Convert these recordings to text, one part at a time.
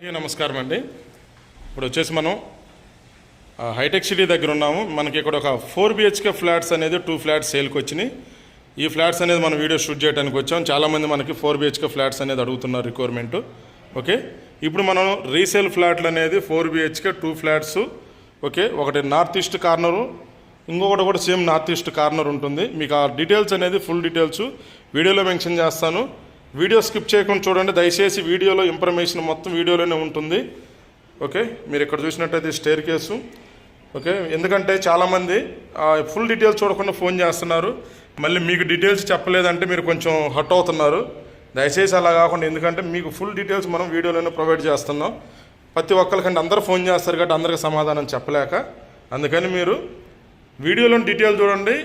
నమస్కారం అండి. ఇప్పుడు వచ్చేసి మనం హైటెక్ సిటీ దగ్గర ఉన్నాము. మనకి ఇక్కడ ఒక ఫోర్ బిహెచ్కే ఫ్లాట్స్ అనేది టూ ఫ్లాట్స్ సేల్కి వచ్చినాయి. ఈ ఫ్లాట్స్ అనేది మనం వీడియో షూట్ చేయడానికి వచ్చాం. చాలామంది మనకి ఫోర్ బిహెచ్కే ఫ్లాట్స్ అనేది అడుగుతున్నారు రిక్వైర్మెంట్. ఓకే? ఇప్పుడు మనం రీసేల్ ఫ్లాట్లు అనేది four BHK two flats. Okay? ఒకటి నార్త్ ఈస్ట్ కార్నరు ఇంకొకటి కూడా సేమ్ నార్త్ ఈస్ట్ కార్నర్ ఉంటుంది. మీకు ఆ డీటెయిల్స్ అనేది ఫుల్ డీటెయిల్స్ వీడియోలో మెన్షన్ చేస్తాను. వీడియో స్కిప్ చేయకుండా చూడండి. దయచేసి వీడియోలో ఇన్ఫర్మేషన్ మొత్తం వీడియోలోనే ఉంటుంది. ఓకే మీరు ఇక్కడ చూసినట్టయితే స్టేర్ కేసు ఓకే ఎందుకంటే చాలామంది ఫుల్ డీటెయిల్స్ చూడకుండా ఫోన్ చేస్తున్నారు. మళ్ళీ మీకు డీటెయిల్స్ చెప్పలేదంటే మీరు కొంచెం హట్ అవుతున్నారు. దయచేసి అలా కాకుండా ఎందుకంటే మీకు ఫుల్ డీటెయిల్స్ మనం వీడియోలోనే ప్రొవైడ్ చేస్తున్నాం. ప్రతి ఒక్కరికంటే అందరూ ఫోన్ చేస్తారు కాబట్టి అందరికి సమాధానం చెప్పలేక. అందుకని మీరు వీడియోలోని డీటెయిల్ చూడండి.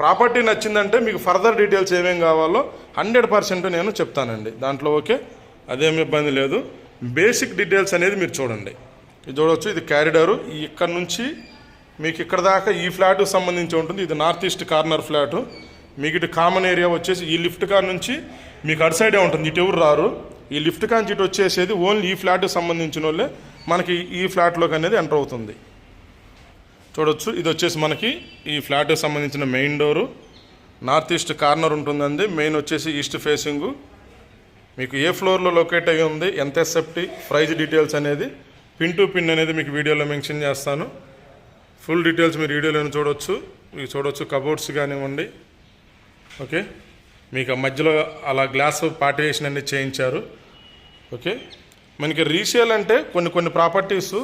ప్రాపర్టీ నచ్చిందంటే మీకు ఫర్దర్ డీటెయిల్స్ ఏమేమి కావాలో హండ్రెడ్ పర్సెంట్ నేను చెప్తానండి. దాంట్లో ఓకే అదేమి ఇబ్బంది లేదు. బేసిక్ డీటెయిల్స్ అనేది మీరు చూడండి. ఇది చూడవచ్చు ఇది క్యారిడారు ఇక్కడ నుంచి మీకు ఇక్కడ దాకా ఈ ఫ్లాట్కి సంబంధించి ఉంటుంది. ఇది నార్త్ ఈస్ట్ కార్నర్ ఫ్లాటు. మీకు ఇటు కామన్ ఏరియా వచ్చేసి ఈ లిఫ్ట్ కార్ నుంచి మీకు అటు సైడే ఉంటుంది. ఇటు ఎవరు రారు. ఈ లిఫ్ట్ కార్ నుంచి ఇటు వచ్చేసేది ఓన్లీ ఈ ఫ్లాట్కి సంబంధించిన వాళ్ళే. మనకి ఈ ఫ్లాట్లోకి అనేది ఎంటర్ అవుతుంది. చూడొచ్చు ఇది వచ్చేసి మనకి ఈ ఫ్లాట్కి సంబంధించిన main door. North east corner ఉంటుందండి. మెయిన్ వచ్చేసి ఈస్ట్ ఫేసింగ్. మీకు ఏ ఫ్లోర్లో లొకేట్ అయ్యి ఉంది ఎంత ఎస్ఎఫ్టీ ప్రైజ్ డీటెయిల్స్ అనేది పిన్ టు పిన్ అనేది మీకు వీడియోలో మెన్షన్ చేస్తాను. ఫుల్ డీటెయిల్స్ మీరు వీడియోలో చూడొచ్చు. మీకు చూడొచ్చు కబోర్డ్స్ కానివ్వండి. ఓకే? మీకు ఆ మధ్యలో అలా గ్లాస్ పార్టివేషన్ అనేది చేయించారు. ఓకే? మనకి రీసేల్ అంటే కొన్ని కొన్ని ప్రాపర్టీస్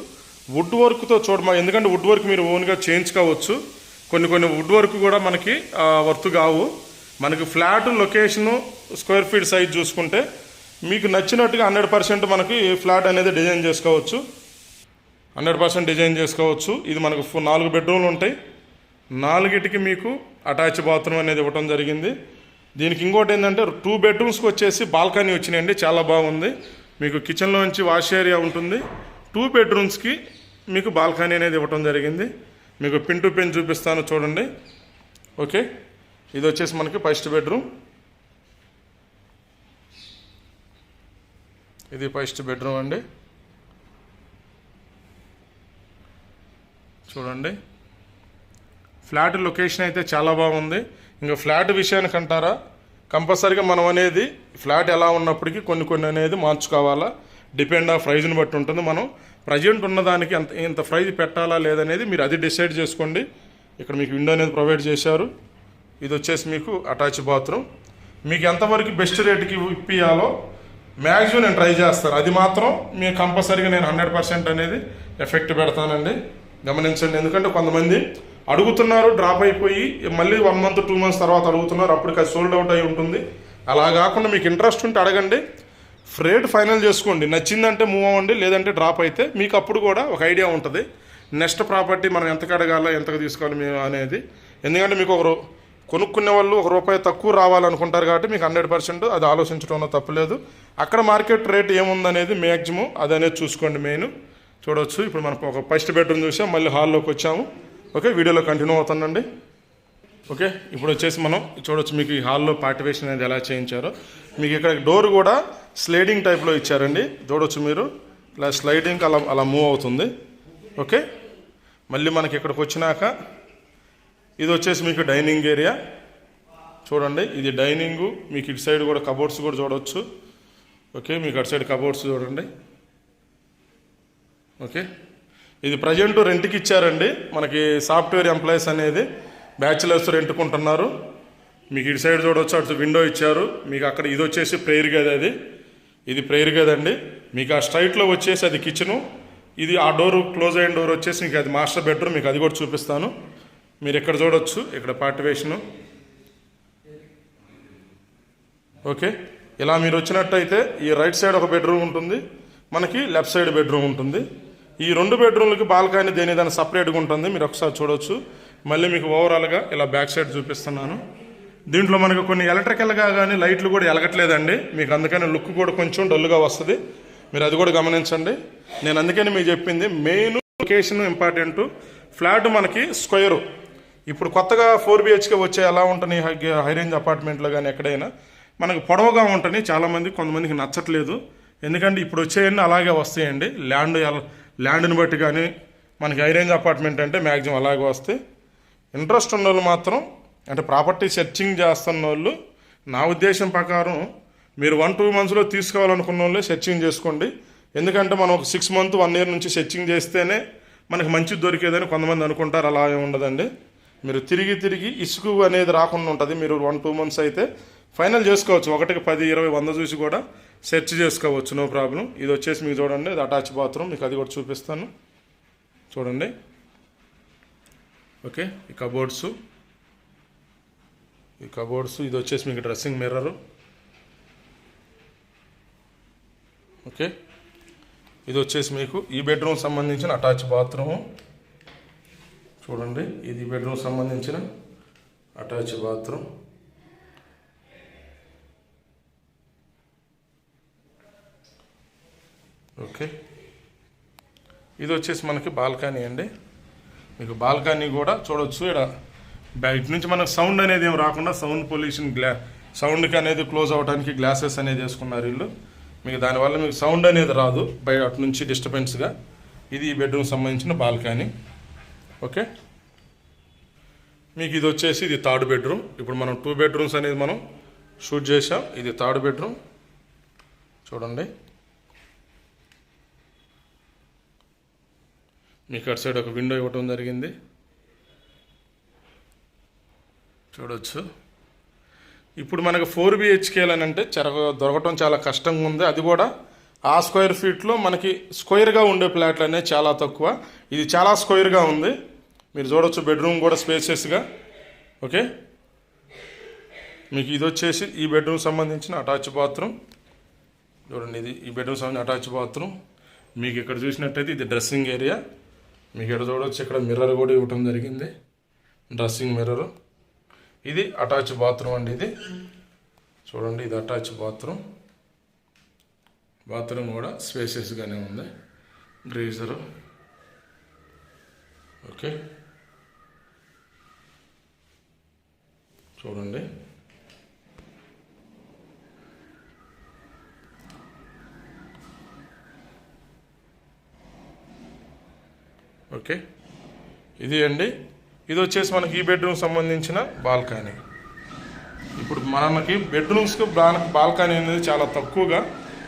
వుడ్ వర్క్తో చూడమా ఎందుకంటే వుడ్ వర్క్ మీరు ఓన్గా చేయించుకోవచ్చు. కొన్ని కొన్ని వుడ్ వర్క్ కూడా మనకి వర్త్ కావు మనకి flat location square feet size చూసుకుంటే మీకు నచ్చినట్టుగా హండ్రెడ్ పర్సెంట్ మనకి ఫ్లాట్ అనేది డిజైన్ చేసుకోవచ్చు. హండ్రెడ్ పర్సెంట్ డిజైన్ చేసుకోవచ్చు. ఇది మనకు నాలుగు బెడ్రూమ్లు ఉంటాయి. నాలుగిటికి మీకు అటాచ్ బాత్రూమ్ అనేది ఇవ్వటం జరిగింది. దీనికి ఇంకోటి ఏంటంటే టూ బెడ్రూమ్స్కి వచ్చేసి బాల్కనీ వచ్చినాయండి చాలా బాగుంది. మీకు కిచెన్లో నుంచి వాష్ ఏరియా ఉంటుంది. టూ బెడ్రూమ్స్కి మీకు బాల్కనీ అనేది ఇవ్వటం జరిగింది. మీకు పిన్ టు పిన్ చూపిస్తాను చూడండి. ఓకే ఇది వచ్చేసి మనకి ఫస్ట్ బెడ్రూమ్ ఇది ఫస్ట్ బెడ్రూమ్ అండి. చూడండి. ఫ్లాట్ లొకేషన్ అయితే చాలా బాగుంది. ఇంకా ఫ్లాట్ విషయానికి అంటారా? కంపల్సరీగా మనం అనేది ఫ్లాట్ ఎలా ఉన్నప్పటికీ కొన్ని కొన్ని అనేది మార్చుకోవాలా? డిపెండ్ ఆ ప్రైజ్ని బట్టి ఉంటుంది. మనం ప్రజెంట్ ఉన్నదానికి ఎంత ఇంత ప్రైజ్ పెట్టాలా లేదనేది మీరు అది డిసైడ్ చేసుకోండి. ఇక్కడ మీకు విండో అనేది ప్రొవైడ్ చేశారు. ఇది వచ్చేసి మీకు అటాచ్ బాత్రూమ్. మీకు ఎంతవరకు బెస్ట్ రేట్కి ఇప్పియాలో మ్యాక్సిమం నేను ట్రై చేస్తాను. అది మాత్రం మీకు కంపల్సరీగా నేను హండ్రెడ్ పర్సెంట్ అనేది ఎఫెక్ట్ పెడతానండి. గమనించండి. ఎందుకంటే కొంతమంది అడుగుతున్నారు డ్రాప్ అయిపోయి మళ్ళీ వన్ మంత్ టూ మంత్స్ తర్వాత అడుగుతున్నారు. అప్పటికి అది సోల్డ్ అవుట్ అయి ఉంటుంది. అలా కాకుండా మీకు ఇంట్రెస్ట్ ఉంటే అడగండి. రేట్ ఫైనల్ చేసుకోండి. నచ్చిందంటే మూవ్ అవ్వండి లేదంటే డ్రాప్ అయితే మీకు అప్పుడు కూడా ఒక ఐడియా ఉంటుంది. నెక్స్ట్ ప్రాపర్టీ మనం ఎంత కడగాల ఎంతకు తీసుకోవాలి మేము అనేది. ఎందుకంటే మీకు ఒక రూ- కొనుక్కునే వాళ్ళు ఒక రూపాయి తక్కువ రావాలనుకుంటారు కాబట్టి మీకు హండ్రెడ్ పర్సెంట్ అది ఆలోచించడంలో తప్పులేదు అక్కడ మార్కెట్ రేట్ ఏముందనేది మ్యాక్సిమం అది అనేది చూసుకోండి మెయిన్. చూడవచ్చు ఇప్పుడు మనం ఒక ఫస్ట్ బెడ్రూమ్ చూసాం మళ్ళీ హాల్లోకి వచ్చాము. ఓకే వీడియోలో కంటిన్యూ అవుతానండి. ఓకే ఇప్పుడు వచ్చేసి మనం చూడవచ్చు మీకు ఈ హాల్లో పార్టివేషన్ అనేది ఎలా చేయించారో. మీకు ఇక్కడ డోర్ కూడా స్లైడింగ్ టైప్లో ఇచ్చారండి. చూడొచ్చు మీరు. ఇలా స్లైడింగ్ అలా అలా మూవ్ అవుతుంది. ఓకే? మళ్ళీ మనకి ఇక్కడికి వచ్చినాక ఇది వచ్చేసి మీకు డైనింగ్ ఏరియా. చూడండి ఇది డైనింగ్. మీకు ఇటు సైడ్ కూడా కబోర్డ్స్ కూడా చూడవచ్చు ఓకే? మీకు అటు సైడ్ కబోర్డ్స్ చూడండి. ఓకే? ఇది ప్రజెంట్ రెంట్కి ఇచ్చారండి. మనకి సాఫ్ట్వేర్ ఎంప్లాయీస్ అనేది బ్యాచిలర్స్ రెంట్కుంటున్నారు. మీకు ఇటు సైడ్ చూడవచ్చు అటు విండో ఇచ్చారు. మీకు అక్కడ ఇది వచ్చేసి ప్రేయర్ గది అది. ఇది ప్రేయర్ గది అండి. మీకు ఆ స్ట్రైట్లో వచ్చేసి అది కిచెను ఇది ఆ డోర్ క్లోజ్ అయిన డోర్ వచ్చేసి మీకు అది మాస్టర్ బెడ్రూమ్ మీకు అది కూడా చూపిస్తాను. మీరు ఎక్కడ చూడవచ్చు ఇక్కడ పార్టివేషను. ఓకే. ఇలా మీరు వచ్చినట్టయితే ఈ రైట్ సైడ్ ఒక బెడ్రూమ్ ఉంటుంది మనకి లెఫ్ట్ సైడ్ బెడ్రూమ్ ఉంటుంది. ఈ రెండు బెడ్రూమ్లకి బాల్కనీ దేని దాని సపరేట్గా ఉంటుంది మీరు ఒకసారి చూడవచ్చు మళ్ళీ మీకు ఓవరాల్గా ఇలా బ్యాక్ సైడ్ చూపిస్తున్నాను. దీంట్లో మనకు కొన్ని ఎలక్ట్రికల్గా కానీ లైట్లు కూడా ఎలగట్లేదండి. మీకు అందుకని లుక్ కూడా కొంచెం డల్గా వస్తుంది. మీరు అది కూడా గమనించండి. నేను అందుకని మీకు చెప్పింది మెయిన్ లొకేషన్ ఇంపార్టెంట్ ఫ్లాట్ మనకి స్క్వేరు. ఇప్పుడు కొత్తగా ఫోర్ బిహెచ్కే వచ్చే ఎలా ఉంటుంది? హై రేంజ్ అపార్ట్మెంట్లో కానీ ఎక్కడైనా. మనకు పొడవుగా ఉంటుంది. చాలామంది కొంతమందికి నచ్చట్లేదు. ఎందుకంటే ఇప్పుడు వచ్చేయన్నీ అలాగే వస్తాయండి. ల్యాండ్ ల్యాండ్ని బట్టి కానీ మనకి హైరేంజ్ అపార్ట్మెంట్ అంటే మ్యాక్సిమం అలాగే వస్తాయి. ఇంట్రెస్ట్ ఉన్న వాళ్ళు మాత్రం అంటే ప్రాపర్టీ సెర్చింగ్ చేస్తున్న వాళ్ళు నా ఉద్దేశం ప్రకారం మీరు వన్ టూ మంత్స్లో తీసుకోవాలనుకున్న వాళ్ళే సెర్చింగ్ చేసుకోండి. ఎందుకంటే మనం ఒక సిక్స్ మంత్ వన్ ఇయర్ నుంచి సెర్చింగ్ చేస్తేనే మనకి మంచి దొరికేదని కొంతమంది అనుకుంటారు. అలా ఏమి ఉండదండి. మీరు తిరిగి తిరిగి ఇసుకు అనేది రాకుండా ఉంటుంది. మీరు వన్ టూ మంత్స్ అయితే ఫైనల్ చేసుకోవచ్చు. ఒకటికి పది ఇరవై వంద చూసి కూడా సెర్చ్ చేసుకోవచ్చు. No problem. ఇది వచ్చేసి మీకు చూడండి. ఇది అటాచ్ బాత్రూమ్. మీకు అది కూడా చూపిస్తాను. చూడండి. ఓకే. ఈ కబోర్డ్స్. ఈ కబోర్డ్స్ ఇది వచ్చేసి మీకు డ్రెస్సింగ్ మిర్రరు. ఓకే? ఇది వచ్చేసి మీకు ఈ బెడ్రూమ్ సంబంధించిన అటాచ్ బాత్రూము. చూడండి ఇది బెడ్రూమ్ సంబంధించిన అటాచ్ బాత్రూమ్. ఓకే? ఇది వచ్చేసి మనకి బాల్కనీ అండి. మీకు బాల్కనీ కూడా చూడొచ్చు. ఇక్కడ ఇటు నుంచి మనకు సౌండ్ అనేది ఏం రాకుండా సౌండ్ పొల్యూషన్ గ్లా సౌండ్కి అనేది క్లోజ్ అవ్వడానికి గ్లాసెస్ అనేది వేసుకున్నారు వీళ్ళు. మీకు దానివల్ల మీకు సౌండ్ అనేది రాదు బయట అటు నుంచి డిస్టర్బెన్స్గా. ఇది ఈ బెడ్రూమ్ సంబంధించిన బాల్కనీ. ఓకే? మీకు ఇది వచ్చేసి ఇది థర్డ్ బెడ్రూమ్. ఇప్పుడు మనం టూ బెడ్రూమ్స్ అనేది మనం షూట్ చేసాం ఇది థర్డ్ బెడ్రూమ్. చూడండి. మీకు అటు సైడ్ ఒక విండో ఇవ్వటం జరిగింది. చూడొచ్చు. ఇప్పుడు మనకు ఫోర్ బిహెచ్కేలు అని అంటే చెరగ దొరకటం చాలా కష్టంగా ఉంది. అది కూడా ఆ స్క్వేర్ ఫీట్లో మనకి స్క్వేర్గా ఉండే ప్లాట్లు అనేది చాలా తక్కువ. ఇది చాలా స్క్వేర్గా ఉంది. మీరు చూడొచ్చు బెడ్రూమ్ కూడా స్పేసెస్గా. ఓకే? మీకు ఇది వచ్చేసి ఈ బెడ్రూమ్ సంబంధించిన అటాచ్ బాత్రూమ్. చూడండి ఇది ఈ బెడ్రూమ్ సంబంధించిన అటాచ్ బాత్రూమ్. మీకు ఇక్కడ చూసినట్టయితే ఇది డ్రెస్సింగ్ ఏరియా. మీకు ఇక్కడ చూడవచ్చు ఇక్కడ మిర్రర్ కూడా ఇవ్వటం జరిగింది. Dressing mirror. ఇది అటాచ్ బాత్రూమ్ అండి ఇది. చూడండి ఇది అటాచ్ బాత్రూమ్. బాత్రూమ్ కూడా స్పేసెస్గానే ఉంది. గ్రీజరు. ఓకే. చూడండి. ఓకే. ఇది అండి ఇది వచ్చేసి మనకి ఈ బెడ్రూమ్ సంబంధించిన బాల్కనీ. ఇప్పుడు మనకి బెడ్రూమ్స్కి బాల్కనీ అనేది చాలా తక్కువగా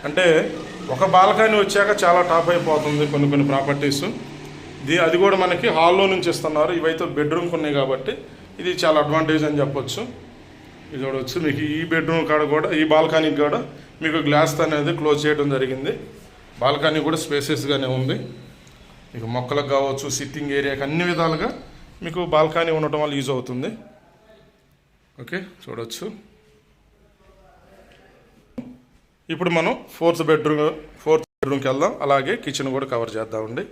అంటే ఒక బాల్కనీ వచ్చాక చాలా టాప్ అయిపోతుంది కొన్ని కొన్ని ప్రాపర్టీస్. ఇది అది కూడా మనకి హాల్లో నుంచి ఇస్తున్నారు. ఇవైతే బెడ్రూమ్కి ఉన్నాయి కాబట్టి ఇది చాలా అడ్వాంటేజ్ అని చెప్పొచ్చు. ఇది చూడవచ్చు మీకు ఈ బెడ్రూమ్ కాడ కూడా ఈ బాల్కనీకి కూడా మీకు గ్లాస్ అనేది క్లోజ్ చేయడం జరిగింది. బాల్కనీ కూడా స్పేసెస్గానే ఉంది. మీకు మొక్కలకు కావచ్చు సిట్టింగ్ ఏరియాకి అన్ని విధాలుగా మీకు బాల్కనీ ఉండటం వల్ల యూజ్ అవుతుంది. ఓకే చూడవచ్చు ఇప్పుడు మనం ఫోర్త్ బెడ్రూమ్ ఫోర్త్ బెడ్రూమ్కి వెళ్దాం. అలాగే కిచెన్ కూడా కవర్ చేద్దామండి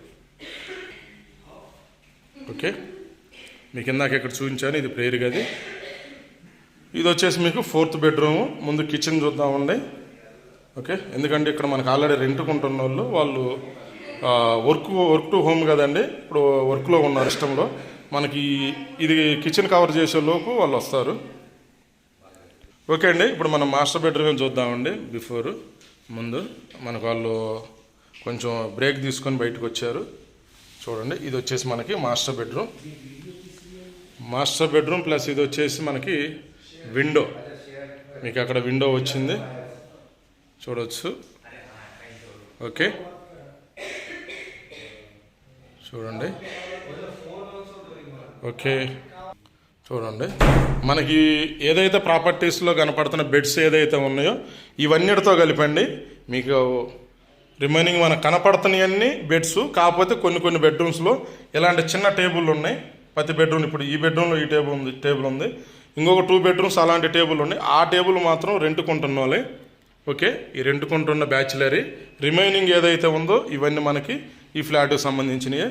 ఓకే మీకు ఇందాక ఇక్కడ చూపించాను ఇది ప్రేయర్ గది. ఇది వచ్చేసి మీకు ఫోర్త్ బెడ్రూమ్ ముందు కిచెన్ చూద్దామండి. ఓకే ఎందుకంటే ఇక్కడ మనకు ఆల్రెడీ రెంట్కుంటున్న వాళ్ళు వాళ్ళు వర్క్ వర్క్ టు హోమ్ కదండి. ఇప్పుడు వర్క్లో ఉన్నారు ఇష్టంలో. మనకి ఇది కిచెన్ కవర్ చేసే లోపు వాళ్ళు వస్తారు. ఓకే అండి ఇప్పుడు మనం మాస్టర్ బెడ్రూమ్ చూద్దామండి బిఫోర్ ముందు. మనకు వాళ్ళు కొంచెం బ్రేక్ తీసుకొని బయటకు వచ్చారు. చూడండి ఇది వచ్చేసి మనకి master bedroom master bedroom plus ఇది వచ్చేసి మనకి విండో మీకు అక్కడ విండో వచ్చింది. చూడవచ్చు ఓకే చూడండి. ఓకే. చూడండి. మనకి ఏదైతే ప్రాపర్టీస్లో కనపడుతున్న బెడ్స్ ఏదైతే ఉన్నాయో ఇవన్నిటితో కలిపండి. మీకు రిమైనింగ్ మనకు కనపడుతున్నాయన్నీ బెడ్స్ కాకపోతే కొన్ని కొన్ని బెడ్రూమ్స్లో ఇలాంటి చిన్న టేబుల్ ఉన్నాయి. ప్రతి బెడ్రూమ్ ఇప్పుడు ఈ బెడ్రూమ్లో ఈ టేబుల్ ఉంది టేబుల్ ఉంది. ఇంకొక టూ బెడ్రూమ్స్ అలాంటి టేబుల్ ఉన్నాయి. ఆ టేబుల్ మాత్రం రెంట్కుంటున్న వాళ్ళే ఓకే. ఈ రెంట్కుంటున్న బ్యాచిలరీ రిమైనింగ్ ఏదైతే ఉందో ఇవన్నీ మనకి ఈ ఫ్లాట్కి సంబంధించినవి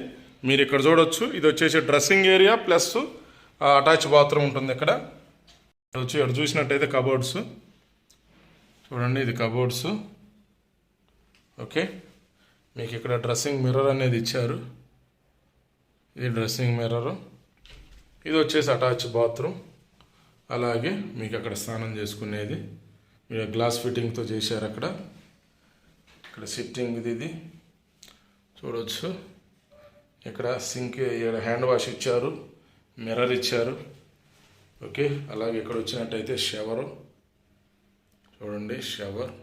మీరు ఇక్కడ చూడొచ్చు. ఇది వచ్చేసి dressing area plus attach bathroom ఉంటుంది ఇక్కడ. వచ్చి ఇక్కడ చూసినట్టయితే కబోర్డ్స్. చూడండి ఇది కబోర్డ్స్. ఓకే. మీకు ఇక్కడ డ్రెస్సింగ్ మిర్రర్ అనేది ఇచ్చారు. ఇది డ్రెస్సింగ్ మిర్రర్. ఇది వచ్చేసి అటాచ్ బాత్రూమ్. అలాగే మీకు అక్కడ స్నానం చేసుకునేది. మీరు గ్లాస్ ఫిట్టింగ్తో చేశారు అక్కడ. ఇక్కడ సిట్టింగ్ ఇది ఇది. చూడవచ్చు ఇక్కడ సింక్ ఇక్కడ హ్యాండ్ వాష్ ఇచ్చారు మిర్రర్ ఇచ్చారు. ఓకే అలాగే ఇక్కడ వచ్చినట్టయితే షవరు చూడండి షవర్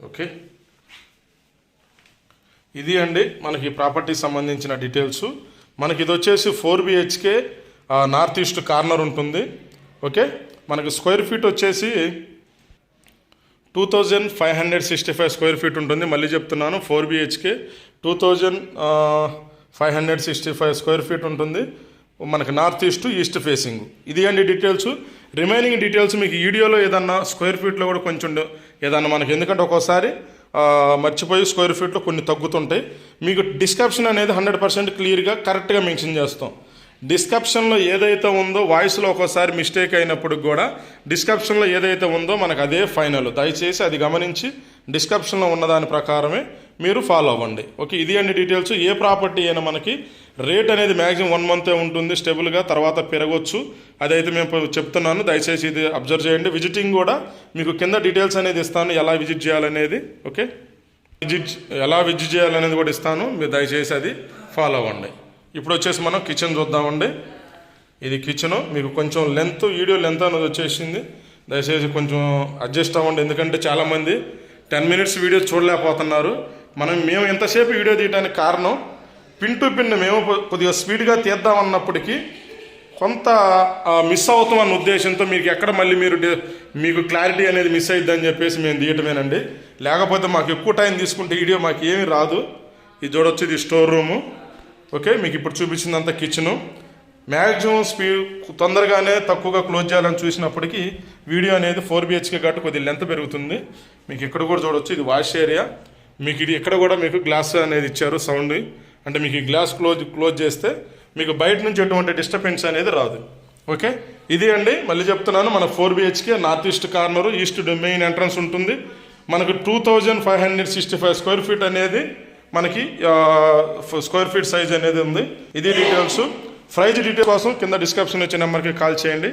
ఓకే. ఇది అండి మనకి ప్రాపర్టీకి సంబంధించిన డీటెయిల్స్ మనకి ఇది వచ్చేసి four BHK north east corner ఉంటుంది. ఓకే మనకి స్క్వేర్ ఫీట్ వచ్చేసి two thousand five hundred sixty five square feet ఉంటుంది. మళ్ళీ చెప్తున్నాను four BHK two thousand five hundred sixty five square feet ఉంటుంది. మనకి నార్త్ ఈస్ట్ ఈస్ట్ ఫేసింగ్. ఇది అండి డీటెయిల్స్? రిమైనింగ్ డీటెయిల్స్ మీకు వీడియోలో ఏదన్నా స్క్వేర్ ఫీట్లో కూడా కొంచెం ఏదన్నా మనకి ఎందుకంటే ఒక్కోసారి మర్చిపోయి స్క్వేర్ ఫీట్లో కొన్ని తగ్గుతుంటాయి. మీకు డిస్క్రిప్షన్ అనేది హండ్రెడ్ పర్సెంట్ క్లియర్గా కరెక్ట్గా మెన్షన్ చేస్తాం. డిస్క్రిప్షన్లో ఏదైతే ఉందో వాయిస్లో ఒక్కోసారి మిస్టేక్ అయినప్పుడు కూడా డిస్క్రిప్షన్లో ఏదైతే ఉందో మనకు అదే ఫైనల్. దయచేసి అది గమనించి డిస్క్రిప్షన్లో ఉన్నదాని ప్రకారమే మీరు ఫాలో అవ్వండి. ఓకే ఇది అండి డీటెయిల్స్. ఏ ప్రాపర్టీ అయినా మనకి రేట్ అనేది మ్యాక్సిమం వన్ మంతే ఉంటుంది స్టెబుల్గా తర్వాత పెరగవచ్చు అదైతే మేము చెప్తున్నాను. దయచేసి ఇది అబ్జర్వ్ చేయండి. విజిటింగ్ కూడా మీకు కింద డీటెయిల్స్ అనేది ఇస్తాను ఎలా విజిట్ చేయాలనేది. ఓకే? విజిట్ ఎలా విజిట్ చేయాలనేది కూడా ఇస్తాను. మీరు దయచేసి అది ఫాలో అవ్వండి. ఇప్పుడు వచ్చేసి మనం కిచెన్ చూద్దామండి. ఇది కిచెన్ మీకు కొంచెం లెంత్ వీడియో లెంత్ అనేది వచ్చేసింది. దయచేసి కొంచెం అడ్జస్ట్ అవ్వండి. ఎందుకంటే చాలామంది టెన్ మినిట్స్ వీడియో చూడలేకపోతున్నారు. మనం మేము ఎంతసేపు వీడియో తీయడానికి కారణం పిన్ టు పిన్ మేము కొద్దిగా స్పీడ్గా తీద్దామన్నప్పటికీ కొంత మిస్ అవుతాం అన్న ఉద్దేశంతో మీకు ఎక్కడ మళ్ళీ మీరు మీకు క్లారిటీ అనేది మిస్ అయిద్దని చెప్పేసి మేము తీయటమేనండి. లేకపోతే మాకు ఎక్కువ టైం తీసుకుంటే వీడియో మాకు ఏమీ రాదు. ఇది చూడొచ్చు ఇది స్టోర్ రూము ఓకే మీకు ఇప్పుడు చూపించిందంతా కిచెను మ్యాక్సిమం స్పీడ్ తొందరగానే తక్కువగా క్లోజ్ చేయాలని చూసినప్పటికీ వీడియో అనేది ఫోర్ బిహెచ్కే కాబట్టి కొద్దిగా లెంత్ పెరుగుతుంది. మీకు ఇక్కడ కూడా చూడవచ్చు ఇది వాష్ ఏరియా మీకు ఇది ఇక్కడ కూడా మీకు గ్లాస్ అనేది ఇచ్చారు సౌండ్ అంటే మీకు ఈ గ్లాస్ క్లోజ్ క్లోజ్ చేస్తే మీకు బయట నుంచి ఎటువంటి డిస్టర్బెన్స్ అనేది రాదు. ఓకే ఇది అండి. మళ్ళీ చెప్తున్నాను మన four BHK north east corner east main entrance ఉంటుంది. మనకు two thousand five hundred sixty five square feet అనేది మనకి స్క్వేర్ ఫీట్ సైజ్ అనేది ఉంది. ఇది డీటెయిల్స్. ప్రైజ్ డీటెయిల్ కోసం కింద డిస్క్రిప్షన్ వచ్చే నెంబర్కి కాల్ చేయండి.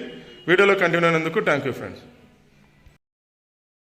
వీడియోలో కంటిన్యూ అయినందుకు థ్యాంక్ యూ ఫ్రెండ్స్.